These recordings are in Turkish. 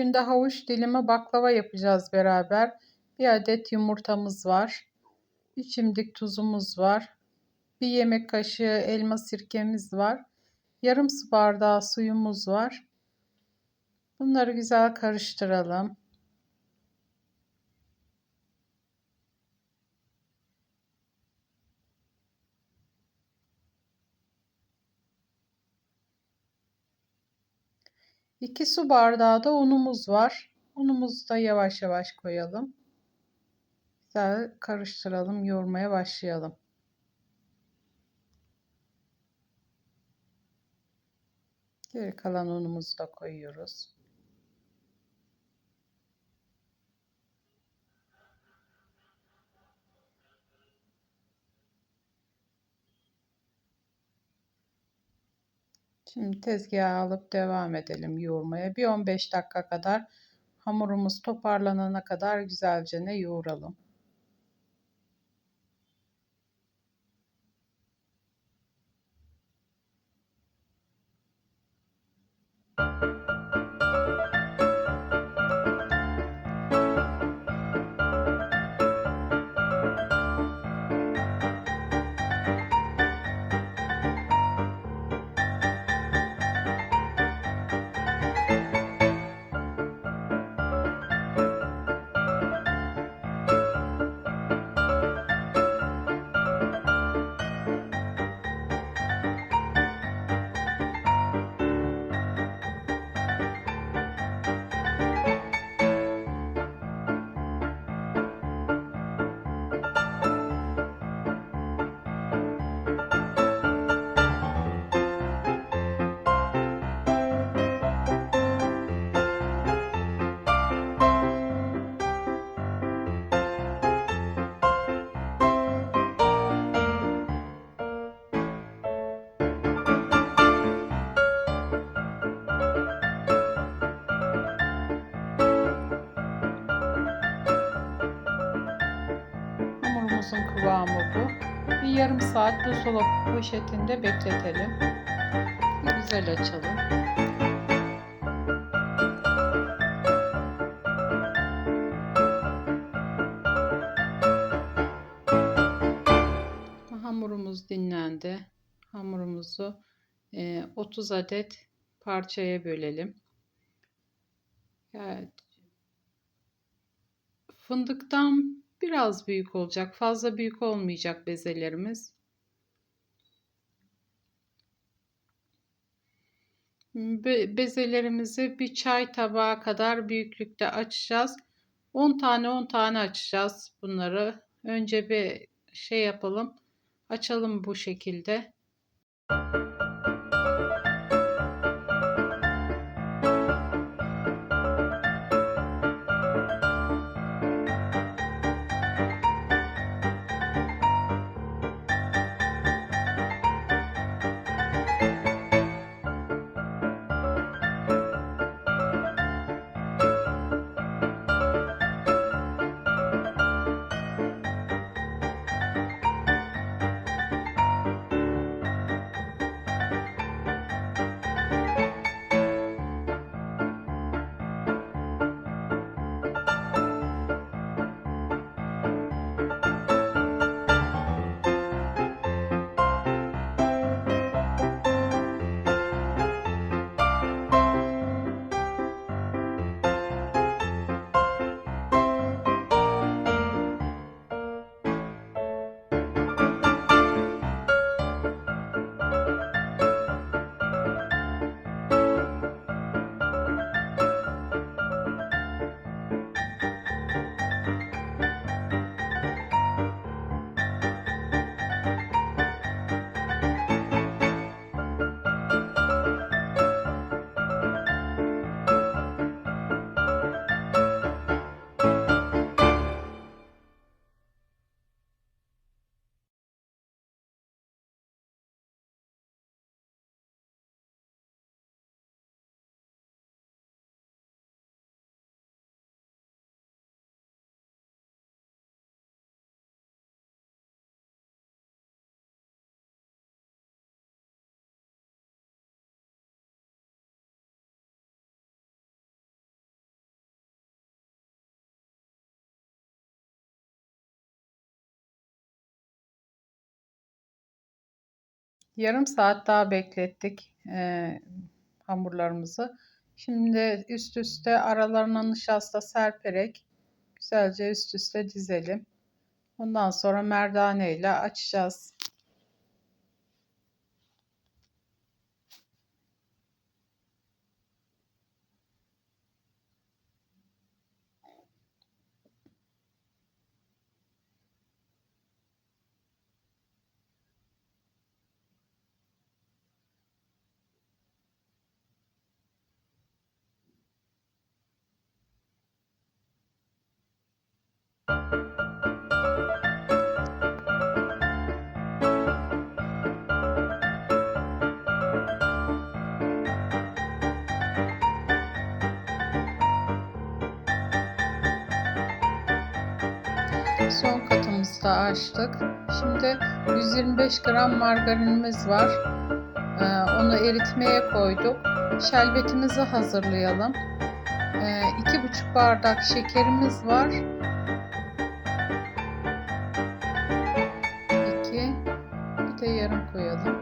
günde havuç dilimi baklava yapacağız beraber. Bir adet yumurtamız var. Bir çimdik tuzumuz var. Bir yemek kaşığı elma sirkemiz var. Yarım su bardağı suyumuz var. Bunları güzel karıştıralım. 2 su bardağı da unumuz var. Unumuzu da yavaş yavaş koyalım. Güzel karıştıralım, yoğurmaya başlayalım. Geri kalan unumuzu da koyuyoruz. Şimdi tezgaha alıp devam edelim yoğurmaya. Bir 15 dakika kadar hamurumuz toparlanana kadar güzelce ne yoğuralım. Hamurumuzun kıvamı bu. Bir yarım saat buzdolabı poşetinde bekletelim. Güzel açalım. Hamurumuz dinlendi. Hamurumuzu 30 adet parçaya bölelim. Evet. Fındıktan Biraz büyük olacak. Fazla büyük olmayacak bezelerimiz. Be bezelerimizi bir çay tabağı kadar büyüklükte açacağız. 10 tane 10 tane açacağız bunları. Önce bir şey yapalım. Açalım bu şekilde. Yarım saat daha beklettik e, hamurlarımızı. Şimdi üst üste aralarına nişasta serperek güzelce üst üste dizelim. Ondan sonra merdane ile açacağız. Son katımızı da açtık. Şimdi 125 gram margarinimiz var. Ee, onu eritmeye koyduk. Şerbetimizi hazırlayalım. Ee, iki buçuk bardak şekerimiz var. İki. Bir de yarım koyalım.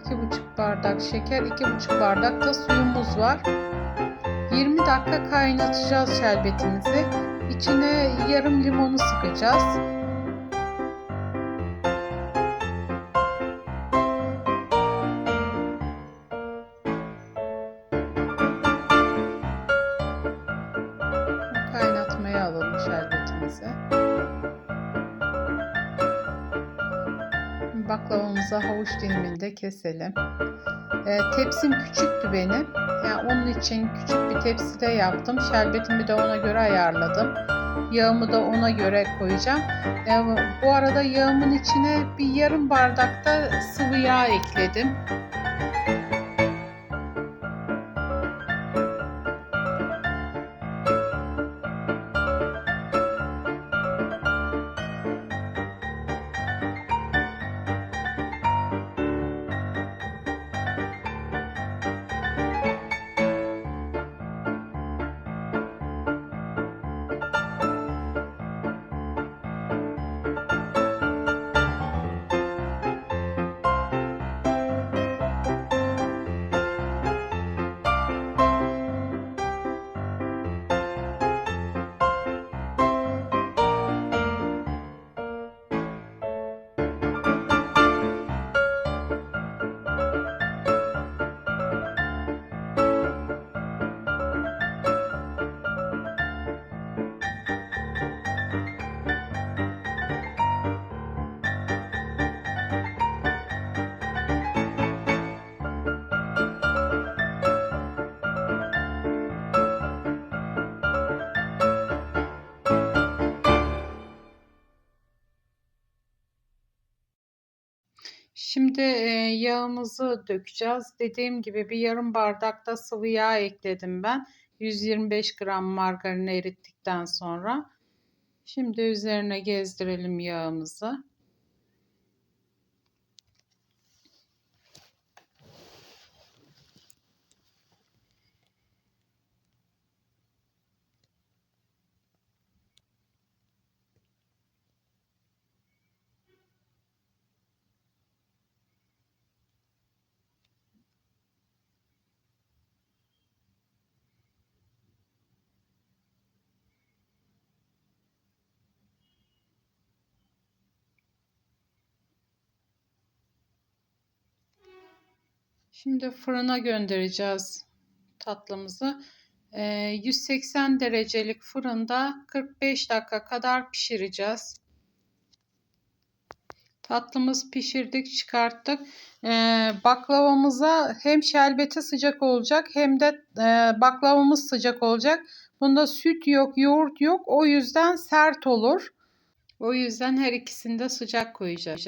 İki buçuk bardak şeker, iki buçuk bardak da suyumuz var. 20 dakika kaynatacağız şerbetimizi. İçine yarım limonu sıkacağız. Kaynatmaya alalım şerbetimizi. Baklavamızı havuç diliminde keselim. E, tepsim küçüktü benim. Onun için küçük bir tepside yaptım. Şerbetimi de ona göre ayarladım. Yağımı da ona göre koyacağım. E, bu arada yağımın içine bir yarım bardak da sıvı yağ ekledim. Şimdi yağımızı dökeceğiz. Dediğim gibi bir yarım bardak da sıvı yağ ekledim ben. 125 gram margarin erittikten sonra. Şimdi üzerine gezdirelim yağımızı. Şimdi fırına göndereceğiz tatlımızı. 180 ee, derecelik fırında 45 dakika kadar pişireceğiz. Tatlımız pişirdik çıkarttık. Ee, baklavamıza hem şerbeti sıcak olacak hem de e, baklavamız sıcak olacak. Bunda süt yok, yoğurt yok. O yüzden sert olur. O yüzden her ikisini de sıcak koyacağız.